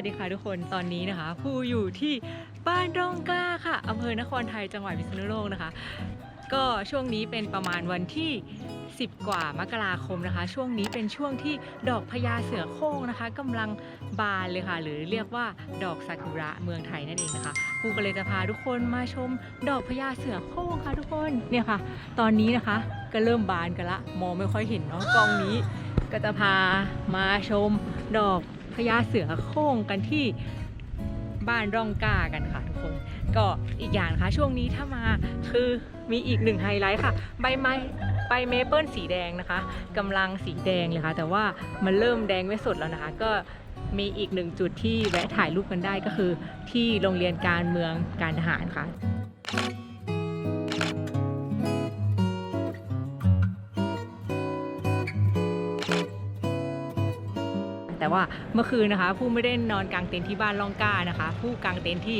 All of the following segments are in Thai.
วัสดีค่ะทุกคนตอนนี้นะคะผู้อยู่ที่บ้านร่องกล้าค่ะอำเภอนครไทยจังหวัดพิษณุโลกนะคะ ก็ช่วงนี้เป็นประมาณวันที่ 10 กว่ามกราคมนะคะ ช่วงนี้เป็นช่วงที่ดอกพญาเสือโคร่งนะคะกำลังบานเลยค่ะ หรือเรียกว่าดอกซากุระเมืองไทยนั่นเองนะคะครูก็เลยจะพาทุกคนมาชมดอกพญาเสือโคร่งค่ะทุกคนเนี่ยค่ะ ตอนนี้นะคะก็เริ่มบานกันละมองไม่ค่อยเห็นเนาะกล้องนี้ ก็จะพามาชมดอก ญาเสือโคร่งกันที่บ้านร่องกากันค่ะทุกคน ก็อีกอย่างนะคะช่วงนี้ถ้ามาคือมีอีกหนึ่งไฮไลท์ค่ะ ใบไม้ใบเมเปิลสีแดงนะคะกำลังสีแดงเลยค่ะ แต่ว่ามันเริ่มแดงไม่สดแล้วนะคะ ก็มีอีกหนึ่งจุดที่แวะถ่ายรูปกันได้ก็คือ ที่โรงเรียนการเมืองการทหารค่ะ ว่าเมื่อคืนนะคะ ผู้ไม่ได้นอนกลางเต็นท์ที่บ้านล่องก้านะคะ ผู้กลางเต็นท์ที่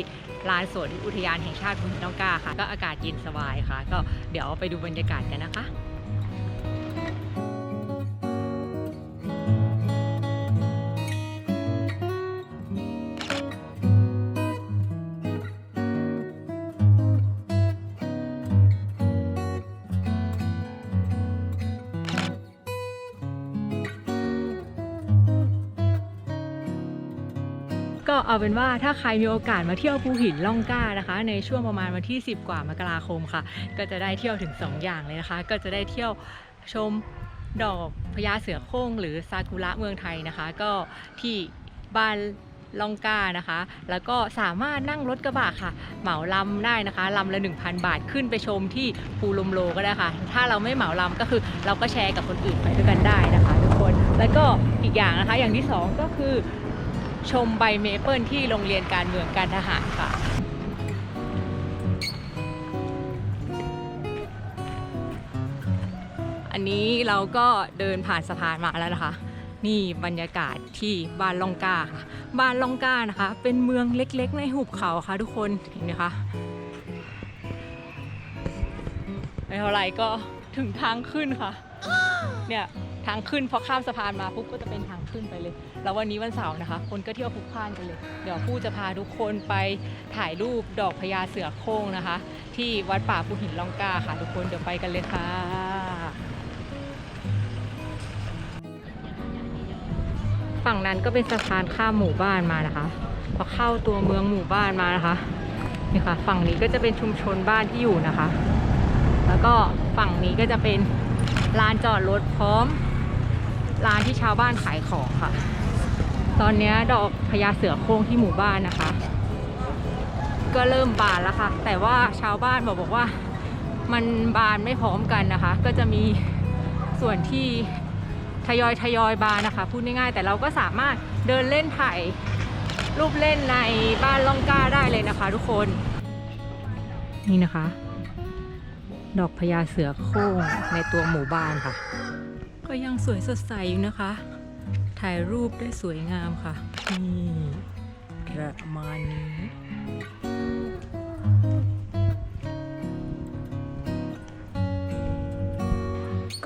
ลานสวนอุทยานแห่งชาติภูหินล่องก้าค่ะ ก็อากาศเย็นสบายค่ะ ก็เดี๋ยวไปดูบรรยากาศกันนะคะ ก็เอาเป็นว่าถ้าใครมีโอกาสมาเที่ยวภูหินล่องก้านะคะ ในช่วงประมาณวันที่ 10 กว่ามกราคมค่ะ ก็จะได้เที่ยวถึง 2 อย่างเลยนะคะ ก็จะได้เที่ยวชมดอกพญาเสือโคร่งหรือซากุระเมืองไทยนะคะ ก็ที่บ้านล่องก้านะคะ แล้วก็สามารถนั่งรถกระบะค่ะ เหมาลำได้นะคะลำละ 1,000 บาทขึ้นไปชมที่ภูลมโลก็ได้ค่ะ ถ้าเราไม่เหมาลำก็คือเราก็แชร์กับคนอื่นไปด้วยกันได้นะคะ ทุกคน แล้วก็อีกอย่างนะคะอย่างที่สองก็คือ ชมใบเมเปิลที่โรงเรียนการเมืองการทหารค่ะ อันนี้เราก็เดินผ่านสะพานมาแล้วนะคะ นี่บรรยากาศที่บ้านล่องกาค่ะ บ้านล่องกานะคะ เป็นเมืองเล็กๆ ในหุบเขาค่ะทุกคนเห็นไหมคะไม่เท่าไรก็ถึงทางขึ้นค่ะ เนี่ยทางขึ้นพอข้ามสะพานมาปุ๊บก็จะเป็นทางขึ้นไปเลย แล้ววันนี้วันเสาร์นะคะ คนก็เที่ยวพลุกพล่านกันเลย เดี๋ยวผู้จะพาทุกคนไปถ่ายรูปดอกพญาเสือโคร่งนะคะ ที่วัดป่าภูหินล่องกาค่ะทุกคนเดี๋ยวไปกันเลยค่ะ ฝั่งนั้นก็เป็นสะพานข้ามหมู่บ้านมานะคะพอเข้าตัวเมืองหมู่บ้านมานะคะนี่ค่ะ ฝั่งนี้ก็จะเป็นชุมชนบ้านที่อยู่นะคะ แล้วก็ฝั่งนี้ก็จะเป็น ลานจอดรถพร้อมร้านที่ชาวบ้านขายของค่ะ ตอนนี้ดอกพญาเสือโคร่งที่หมู่บ้านนะคะ ก็เริ่มบานแล้วค่ะ แต่ว่าชาวบ้านบอกบอกว่ามันบานไม่พร้อมกันนะคะ ก็จะมีส่วนที่ทยอยทยอยบานนะคะ พูดง่ายๆ แต่เราก็สามารถเดินเล่นถ่ายรูปเล่นในบ้านล่องกล้าได้เลยนะคะ ทุกคน นี่นะคะ ดอกพญาเสือโคร่งในตัวหมู่บ้านค่ะ ก็ยังสวยสดใสอยู่นะคะ ถ่ายรูปได้สวยงามค่ะ นี่ประมาณนี้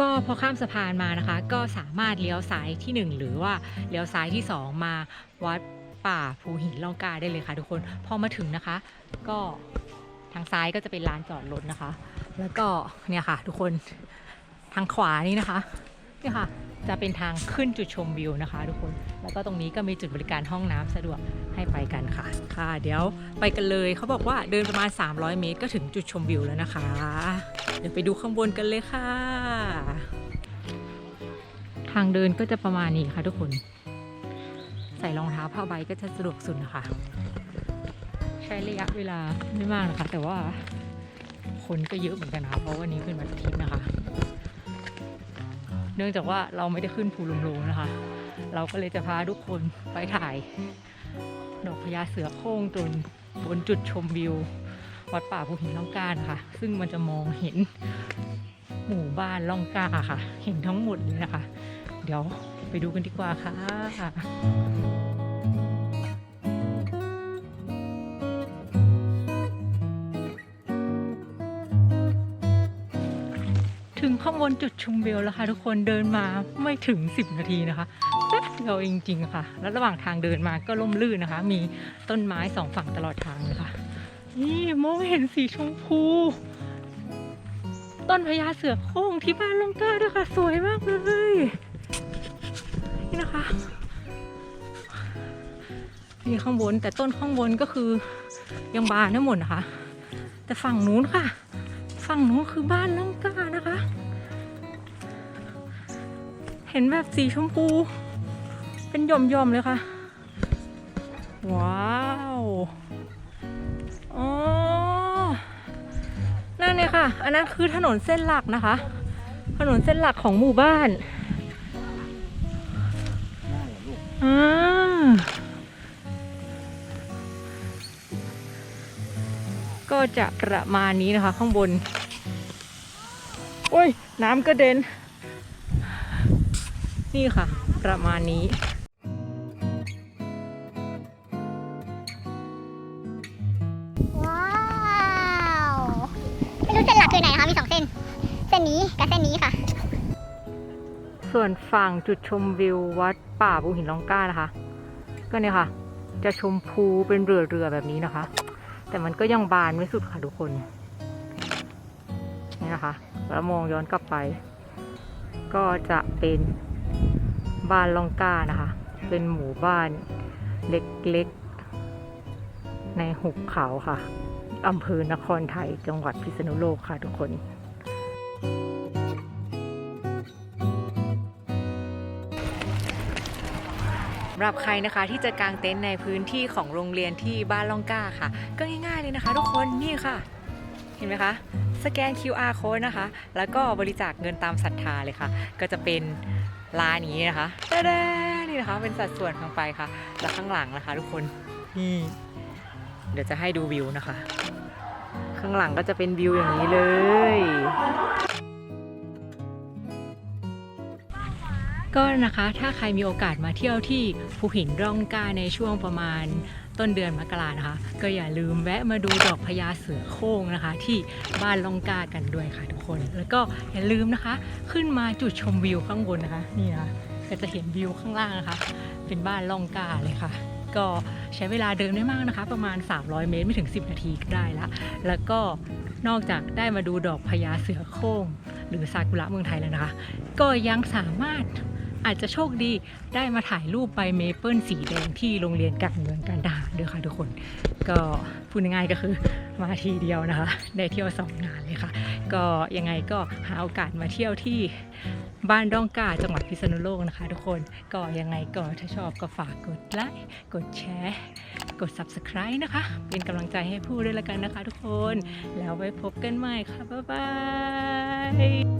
ก็พอข้ามสะพานมานะคะ ก็สามารถเลี้ยวซ้ายที่ 1 หรือว่าเลี้ยวซ้ายที่ 2 มาวัดป่าภูหินล่องกาได้เลยค่ะทุกคน พอมาถึงนะคะ ก็ ทางซ้ายก็จะเป็นลานจอดรถนะคะ แล้วก็เนี่ยค่ะ ทุกคนทางขวานี่นะคะเนี่ยค่ะจะเป็นทางขึ้นจุดชมวิวนะคะ ทุกคน แล้วก็ตรงนี้ก็มีจุดบริการห้องน้ำสะดวกให้ไปกันค่ะ ค่ะ เดี๋ยวไปกันเลยเขาบอกว่าเดินประมาณ 300 เมตรก็ถึงจุดชมวิวแล้วนะคะ เดี๋ยวไปดูข้างบนกันเลยค่ะ ทางเดินก็จะประมาณนี้ค่ะทุกคน ใส่รองเท้าผ้าใบก็จะสะดวกสุดนะคะ ใช้ระยะเวลาไม่มากนะคะ แต่ว่าคนก็เยอะเหมือนกันนะคะเพราะวันนี้เป็นวันอาทิตย์นะคะ เนื่องจากว่าเราไม่ได้ขึ้นภูลุมโลนะคะ เราก็เลยจะพาทุกคนไปถ่ายดอกพญาเสือโคร่งจนบนจุดชมวิว วัดป่าภูหินล่องกล้านะคะ ซึ่งมันจะมองเห็นหมู่บ้านล่องกล้าค่ะ เห็นทั้งหมดเลยนะคะ เดี๋ยวไปดูกันดีกว่าค่ะ ถึงข้างบนจุดชมวิวแล้วค่ะทุกคนเดินมาไม่ถึง 10 นาทีนะคะแป๊บเดียวจริงๆค่ะ แล้วระหว่างทางเดินมาก็ล่มลื่นนะคะ มีต้นไม้สองฝั่งตลอดทางเลยค่ะ นี่มองเห็นสีชมพู ต้นพญาเสือโคร่งที่บ้านลงกล้าด้วยค่ะ สวยมากเลยนี่นะคะนี่ข้างบนแต่ต้นข้างบนก็คือยังบานทั้งหมดนะคะ แต่ฝั่งนู้นค่ะ ฝั่งนู้นคือบ้านล่องกล้า เห็นแบบสีชมพู เป็นหย่อมๆเลยค่ะ ว้าวอ๋อนั่นเลยค่ะ อันนั้นคือถนนเส้นหลักนะคะ ถนนเส้นหลักของหมู่บ้านอ่าก็จะประมาณนี้นะคะข้างบน โอ้ย น้ำกระเด็น นี่ค่ะ ประมาณนี้ว้าวไม่รู้เส้นหลักคือไหนนะคะมีสองเส้น เส้นนี้กับเส้นนี้ค่ะ ส่วนฝั่งจุดชมวิววัดป่าบุหินลองก้านะคะ ก็เนี่ยค่ะ จะชมพูเป็นเรือเรือๆแบบนี้นะคะ แต่มันก็ยังบานไม่สุดค่ะทุกคนนี่นะคะ แล้วมองย้อนกลับไป ก็จะเป็น บ้านลองก้านะคะ เป็นหมู่บ้านเล็กๆ ในหุบเขาค่ะอำเภอนครไทยจังหวัดพิษณุโลกค่ะทุกคนสำหรับใครนะคะที่จะกางเต็นท์ในพื้นที่ของโรงเรียนที่บ้านล่องก้าค่ะ ก็ง่ายๆเลยนะคะ ทุกคนนี่ค่ะ เห็นไหมคะ สแกน QR code นะคะ แล้วก็บริจาคเงินตามศรัทธาเลยค่ะ ก็จะเป็น ร้านนี้นะคะตะแดนี่นะคะ เป็นสัดส่วนข้างไปค่ะ แล้วข้างหลังนะคะ ทุกคน นี่ เดี๋ยวจะให้ดูวิวนะคะ ข้างหลังก็จะเป็นวิวอย่างนี้เลย ก็นะคะ ถ้าใครมีโอกาสมาเที่ยวที่ภูหินร่องก้าในช่วงประมาณ ต้นเดือนมกรานะคะ ก็อย่าลืมแวะมาดูดอกพญาเสือโคร่งนะคะ ที่บ้านล่องกากันด้วยค่ะทุกคน แล้วก็อย่าลืมนะคะ ขึ้นมาจุดชมวิวข้างบนนะคะ นี่นะคะก็จะเห็นวิวข้างล่างนะคะ เป็นบ้านล่องกาเลยค่ะ ก็ใช้เวลาเดินไม่มากนะคะ ประมาณ 300 เมตรไม่ถึง 10 นาทีก็ได้ละแล้วก็นอกจากได้มาดูดอกพญาเสือโคร่งหรือซากุระเมืองไทยแล้วนะคะ ก็ยังสามารถ อาจจะโชคดีได้มาถ่ายรูปใบเมเปิลสีแดงที่โรงเรียนการเมืองการทหารด้วยค่ะทุกคน ก็พูดง่ายๆก็คือมาทีเดียวนะคะ ได้เที่ยวสองงานเลยค่ะ ก็ยังไงก็หาโอกาสมาเที่ยวที่บ้านร่องกาจังหวัดพิษณุโลกนะคะทุกคนก็ยังไงก็ถ้าชอบก็ฝากกดไลค์กดแชร์ กด subscribe นะคะ เป็นกำลังใจให้ผู้ด้วยละกันนะคะทุกคน แล้วไว้พบกันใหม่ค่ะ บ๊ายบาย